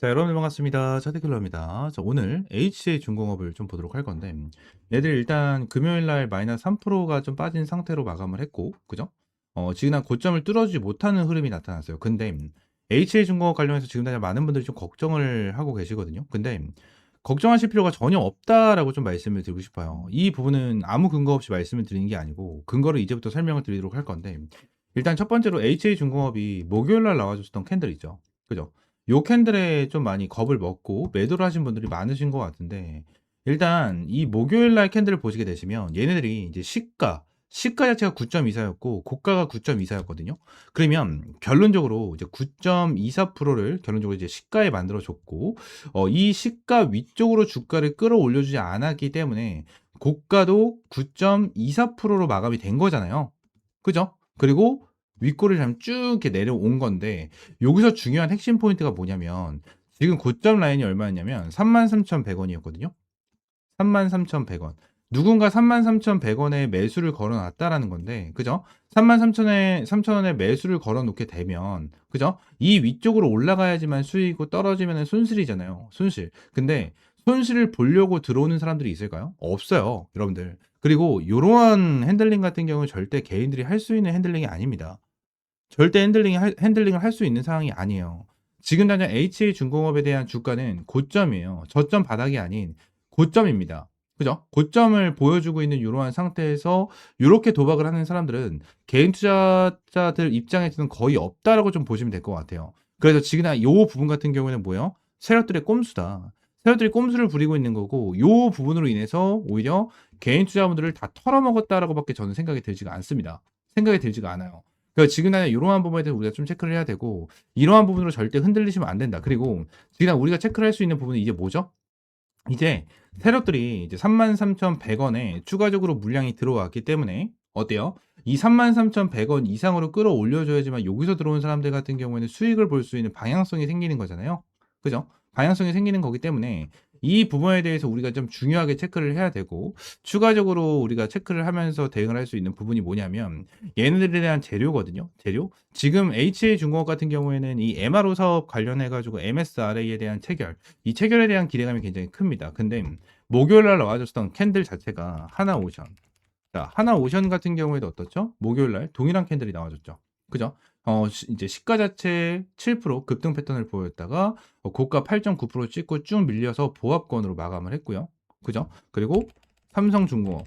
자, 여러분 반갑습니다. 차태클러입니다. 자, 오늘 HCA 중공업을 좀 보도록 할 건데, 얘들 일단 금요일 날 마이너스 3%가 좀 빠진 상태로 마감을 했고, 그죠? 어, 지금 한 고점을 뚫어주지 못하는 흐름이 나타났어요. 근데 HCA 중공업 관련해서 지금 다시 많은 분들이 좀 걱정을 하고 계시거든요. 근데 걱정하실 필요가 전혀 없다라고 좀 말씀을 드리고 싶어요. 이 부분은 아무 근거 없이 말씀을 드리는 게 아니고, 근거를 이제부터 설명을 드리도록 할 건데, 일단 첫 번째로 HCA 중공업이 목요일 날 나와줬던 캔들 있죠. 그죠? 요 캔들에 좀 많이 겁을 먹고 매도를 하신 분들이 많으신 것 같은데 일단 이 목요일 날 캔들을 보시게 되시면 얘네들이 이제 시가 시가 자체가 9.24였고 고가가 9.24였거든요. 그러면 결론적으로 이제 9.24%를 결론적으로 이제 시가에 만들어 줬고 어, 이 시가 위쪽으로 주가를 끌어올려 주지 않았기 때문에 고가도 9.24%로 마감이 된 거잖아요. 그죠? 그리고 윗골을 쭉 이렇게 내려온 건데 여기서 중요한 핵심 포인트가 뭐냐면 지금 고점 라인이 얼마였냐면 33,100원이었거든요. 33,100원. 누군가 33,100원에 매수를 걸어놨다라는 건데, 그죠? 33,000에 3,000원에 매수를 걸어놓게 되면, 그죠? 이 위쪽으로 올라가야지만 수익이고 떨어지면 손실이잖아요. 손실. 근데 손실을 보려고 들어오는 사람들이 있을까요? 없어요, 여러분들. 그리고 이러한 핸들링 같은 경우는 절대 개인들이 할 수 있는 핸들링이 아닙니다. 절대 핸들링, 핸들링을 할 수 있는 상황이 아니에요. 지금 당장 HA 중공업에 대한 주가는 고점이에요. 저점 바닥이 아닌 고점입니다. 그죠? 고점을 보여주고 있는 이러한 상태에서 이렇게 도박을 하는 사람들은 개인 투자자들 입장에서는 거의 없다라고 좀 보시면 될 것 같아요. 그래서 지금 이 부분 같은 경우에는 뭐예요? 세력들의 꼼수다. 세력들이 꼼수를 부리고 있는 거고 이 부분으로 인해서 오히려 개인 투자분들을 다 털어먹었다라고 밖에 저는 생각이 들지가 않습니다. 생각이 들지가 않아요. 그러니까 지금 당장 이러한 부분에 대해서 우리가 좀 체크를 해야 되고 이러한 부분으로 절대 흔들리시면 안 된다. 그리고 지금 우리가 체크를 할 수 있는 부분은 이제 뭐죠? 이제 세력들이 이제 33,100원에 추가적으로 물량이 들어왔기 때문에 어때요? 이 33,100원 이상으로 끌어올려줘야지만 여기서 들어온 사람들 같은 경우에는 수익을 볼 수 있는 방향성이 생기는 거잖아요. 그죠? 방향성이 생기는 거기 때문에 이 부분에 대해서 우리가 좀 중요하게 체크를 해야 되고 추가적으로 우리가 체크를 하면서 대응을 할 수 있는 부분이 뭐냐면 얘네들에 대한 재료거든요. 재료. 지금 HA 중공업 같은 경우에는 이 MRO 사업 관련해 가지고 MSRA에 대한 체결, 이 체결에 대한 기대감이 굉장히 큽니다. 근데 목요일 날 나와줬던 캔들 자체가 하나 오션. 자, 하나 오션 같은 경우에도 어떻죠? 목요일 날 동일한 캔들이 나와줬죠. 그죠? 어, 이제 시가 자체 7% 급등 패턴을 보였다가 어, 고가 8.9% 찍고 쭉 밀려서 보합권으로 마감을 했고요. 그죠? 그리고 삼성중공업.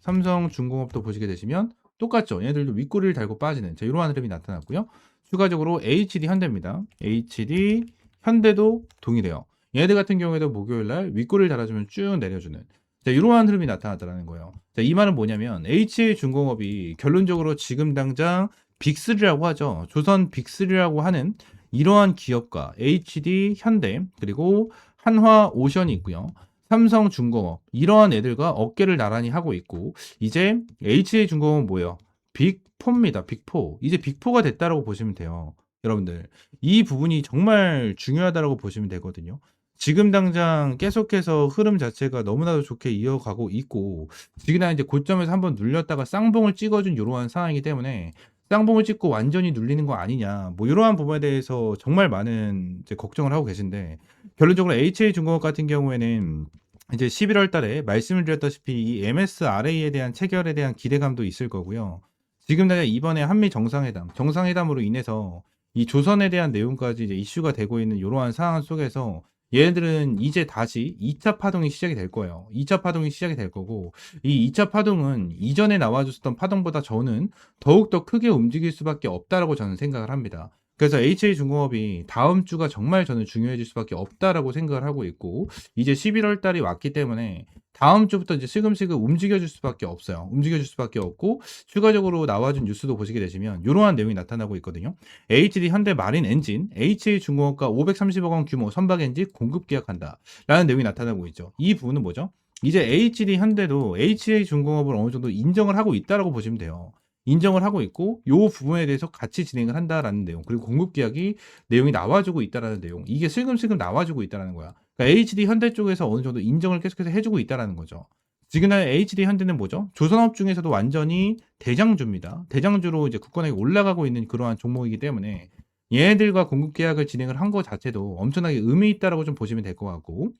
삼성중공업도 보시게 되시면 똑같죠. 얘들도 윗꼬리를 달고 빠지는 자, 이러한 흐름이 나타났고요. 추가적으로 HD 현대입니다. HD 현대도 동일해요. 얘들 같은 경우에도 목요일 날 윗꼬리를 달아주면 쭉 내려주는 자, 이러한 흐름이 나타났다는 거예요. 자, 이 말은 뭐냐면 HA 중공업이 결론적으로 지금 당장 빅3라고 하죠. 조선 빅3라고 하는 이러한 기업과 HD, 현대, 그리고 한화 오션이 있고요. 삼성 중공업 이러한 애들과 어깨를 나란히 하고 있고 이제 HA 중공업은 뭐예요? 빅4입니다. 빅4. 이제 빅4가 됐다라고 보시면 돼요. 여러분들 이 부분이 정말 중요하다고 보시면 되거든요. 지금 당장 계속해서 흐름 자체가 너무나도 좋게 이어가고 있고 지금 이제 고점에서 한번 눌렸다가 쌍봉을 찍어준 이러한 상황이기 때문에 쌍봉을 찍고 완전히 눌리는 거 아니냐 뭐 이러한 부분에 대해서 정말 많은 이제 걱정을 하고 계신데 결론적으로 HA 중공업 같은 경우에는 이제 11월 달에 말씀을 드렸다시피 이 MSRA에 대한 체결에 대한 기대감도 있을 거고요. 지금 내가 이번에 한미 정상회담, 정상회담으로 인해서 이 조선에 대한 내용까지 이제 이슈가 되고 있는 이러한 상황 속에서 얘네들은 이제 다시 2차 파동이 시작이 될 거예요. 2차 파동이 시작이 될 거고 이 2차 파동은 이전에 나와줬던 파동보다 저는 더욱더 크게 움직일 수밖에 없다라고 저는 생각을 합니다. 그래서 HA 중공업이 다음 주가 정말 저는 중요해질 수밖에 없다라고 생각을 하고 있고 이제 11월 달이 왔기 때문에 다음 주부터 이제 슬금슬금 움직여줄 수밖에 없어요. 움직여줄 수밖에 없고 추가적으로 나와준 뉴스도 보시게 되시면 이러한 내용이 나타나고 있거든요. HD 현대 마린 엔진 HA 중공업과 530억 원 규모 선박 엔진 공급 계약한다. 라는 내용이 나타나고 있죠. 이 부분은 뭐죠? 이제 HD 현대도 HA 중공업을 어느 정도 인정을 하고 있다라고 보시면 돼요. 인정을 하고 있고 요 부분에 대해서 같이 진행을 한다라는 내용 그리고 공급 계약이 내용이 나와주고 있다라는 내용 이게 슬금슬금 나와주고 있다라는 거야. 그러니까 HD 현대 쪽에서 어느 정도 인정을 계속해서 해주고 있다라는 거죠. 지금 HD 현대는 뭐죠? 조선업 중에서도 완전히 대장주입니다. 대장주로 이제 국권에 올라가고 있는 그러한 종목이기 때문에 얘네들과 공급 계약을 진행을 한 거 자체도 엄청나게 의미 있다라고 좀 보시면 될 것 같고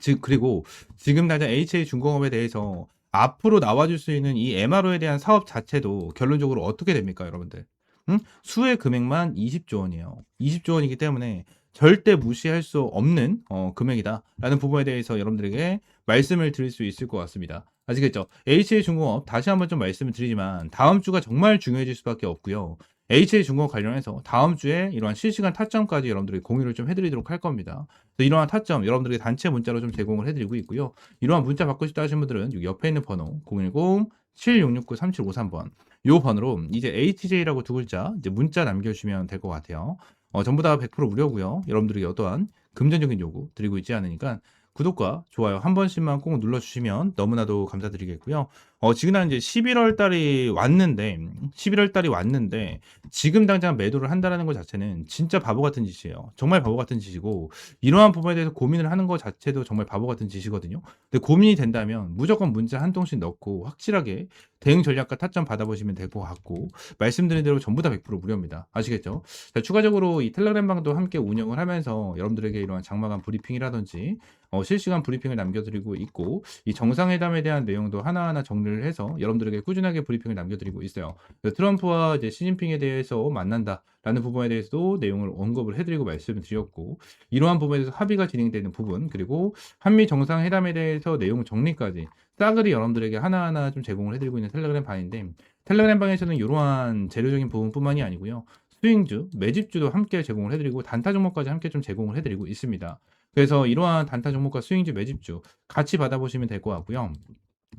즉 그리고 지금 당장 HA 중공업에 대해서 앞으로 나와줄 수 있는 이 MRO에 대한 사업 자체도 결론적으로 어떻게 됩니까, 여러분들? 응? 수혜 금액만 20조 원이에요. 20조 원이기 때문에 절대 무시할 수 없는 어, 금액이다라는 부분에 대해서 여러분들에게 말씀을 드릴 수 있을 것 같습니다. 아시겠죠? HA 중공업 다시 한번 좀 말씀을 드리지만 다음 주가 정말 중요해질 수밖에 없고요. HA 중공업 관련해서 다음 주에 이러한 실시간 타점까지 여러분들이 공유를 좀 해드리도록 할 겁니다. 이러한 타점 여러분들에게 단체 문자로 좀 제공을 해드리고 있고요. 이러한 문자 받고 싶다 하시는 분들은 옆에 있는 번호 010-7669-3753번 요 번호로 이제 HJ라고 두 글자 이제 문자 남겨주시면 될 것 같아요. 어, 전부 다 100% 무료고요. 여러분들에게 어떠한 금전적인 요구 드리고 있지 않으니까 구독과 좋아요 한 번씩만 꼭 눌러주시면 너무나도 감사드리겠고요. 어, 지금 이제 11월 달이 왔는데, 11월 달이 왔는데, 지금 당장 매도를 한다는 것 자체는 진짜 바보 같은 짓이에요. 정말 바보 같은 짓이고, 이러한 부분에 대해서 고민을 하는 것 자체도 정말 바보 같은 짓이거든요. 근데 고민이 된다면 무조건 문자 한 통씩 넣고 확실하게 대응 전략과 타점 받아보시면 될 것 같고, 말씀드린 대로 전부 다 100% 무료입니다. 아시겠죠? 자, 추가적으로 이 텔레그램 방도 함께 운영을 하면서 여러분들에게 이러한 장마감 브리핑이라든지, 어, 실시간 브리핑을 남겨드리고 있고, 이 정상회담에 대한 내용도 하나하나 정리를 준비를 해서 여러분들에게 꾸준하게 브리핑을 남겨드리고 있어요. 트럼프와 이제 시진핑에 대해서 만난다라는 부분에 대해서도 내용을 언급을 해드리고 말씀을 드렸고 이러한 부분에 대해서 합의가 진행되는 부분 그리고 한미 정상회담에 대해서 내용 정리까지 싸그리 여러분들에게 하나하나 좀 제공을 해드리고 있는 텔레그램 방인데 텔레그램 방에서는 이러한 재료적인 부분뿐만이 아니고요. 스윙주, 매집주도 함께 제공을 해드리고 단타 종목까지 함께 좀 제공을 해드리고 있습니다. 그래서 이러한 단타 종목과 스윙주, 매집주 같이 받아보시면 될 것 같고요.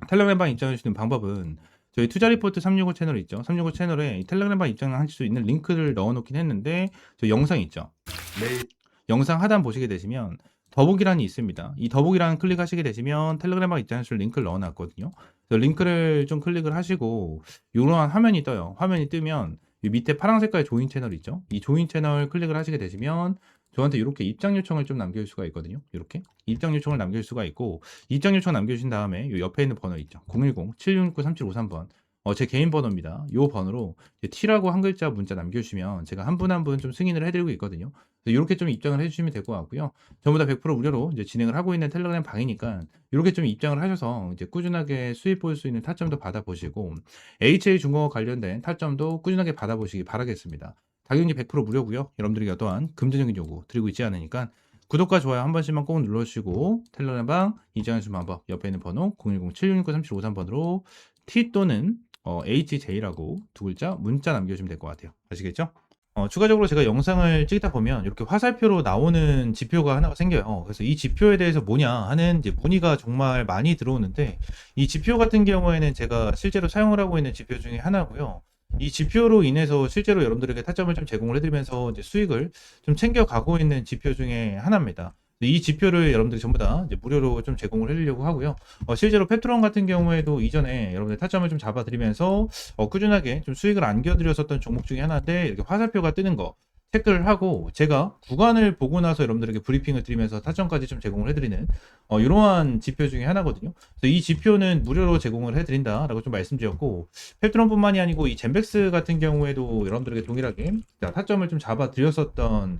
텔레그램방 입장해 주시는 방법은 저희 투자 리포트 365 채널 있죠. 365 채널에 텔레그램방 입장하실 수 있는 링크를 넣어 놓긴 했는데 저 영상 있죠. 네. 영상 하단 보시게 되시면 더보기란이 있습니다. 이 더보기란 클릭하시게 되시면 텔레그램방 입장하실 링크를 넣어 놨거든요. 링크를 좀 클릭을 하시고 이러한 화면이 떠요. 화면이 뜨면 밑에 파란 색깔 조인 채널 있죠. 이 조인 채널 클릭을 하시게 되시면 저한테 이렇게 입장 요청을 좀 남겨줄 수가 있거든요. 이렇게 입장 요청을 남겨줄 수가 있고 입장 요청 남겨주신 다음에 이 옆에 있는 번호 있죠. 010-7669-3753번 어, 제 개인 번호입니다. 이 번호로 T라고 한 글자 문자 남겨주시면 제가 한 분 한 분 좀 승인을 해드리고 있거든요. 이렇게 좀 입장을 해주시면 될 것 같고요. 전부 다 100% 무료로 이제 진행을 하고 있는 텔레그램 방이니까 이렇게 좀 입장을 하셔서 이제 꾸준하게 수입 볼 수 있는 타점도 받아보시고 HA 중공업 관련된 타점도 꾸준하게 받아보시기 바라겠습니다. 가격이 100% 무료고요. 여러분들이 또한 금전적인 요구 드리고 있지 않으니까 구독과 좋아요 한 번씩만 꼭 눌러주시고 텔레그램방 이장현수 방법 옆에 있는 번호 010-7669-3753번으로 T 또는 어, HJ라고 두 글자 문자 남겨주시면 될 것 같아요. 아시겠죠? 어, 추가적으로 제가 영상을 찍다 보면 이렇게 화살표로 나오는 지표가 하나가 생겨요. 그래서 이 지표에 대해서 뭐냐 하는 이제 문의가 정말 많이 들어오는데 이 지표 같은 경우에는 제가 실제로 사용을 하고 있는 지표 중에 하나고요. 이 지표로 인해서 실제로 여러분들에게 타점을 좀 제공을 해드리면서 이제 수익을 좀 챙겨가고 있는 지표 중에 하나입니다. 이 지표를 여러분들이 전부 다 무료로 좀 제공을 해드리려고 하고요. 어, 실제로 페트론 같은 경우에도 이전에 여러분들 타점을 좀 잡아드리면서 어, 꾸준하게 좀 수익을 안겨드렸었던 종목 중에 하나인데 이렇게 화살표가 뜨는 거 체크를 하고 제가 구간을 보고 나서 여러분들에게 브리핑을 드리면서 타점까지 좀 제공을 해드리는 어, 이러한 지표 중에 하나거든요. 그래서 이 지표는 무료로 제공을 해드린다라고 좀 말씀드렸고 펠트론뿐만이 아니고 이 젠백스 같은 경우에도 여러분들에게 동일하게 타점을 좀 잡아 드렸었던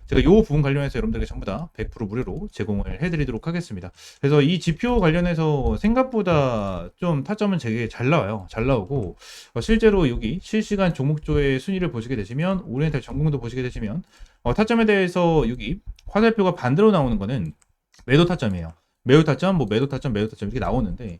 제가 이 부분 관련해서 여러분들에게 전부 다 100% 무료로 제공을 해드리도록 하겠습니다. 그래서 이 지표 관련해서 생각보다 좀 타점은 되게 잘 나와요. 잘 나오고 어, 실제로 여기 실시간 종목조의 순위를 보시게 되시면 오리엔탈 전공도 보시게 되시면 어, 타점에 대해서 여기 화살표가 반대로 나오는 거는 매도 타점이에요. 매도 타점, 뭐 매도 타점, 매도 타점 이렇게 나오는데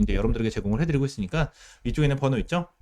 이제 여러분들에게 제공을 해드리고 있으니까 이쪽에는 번호 있죠?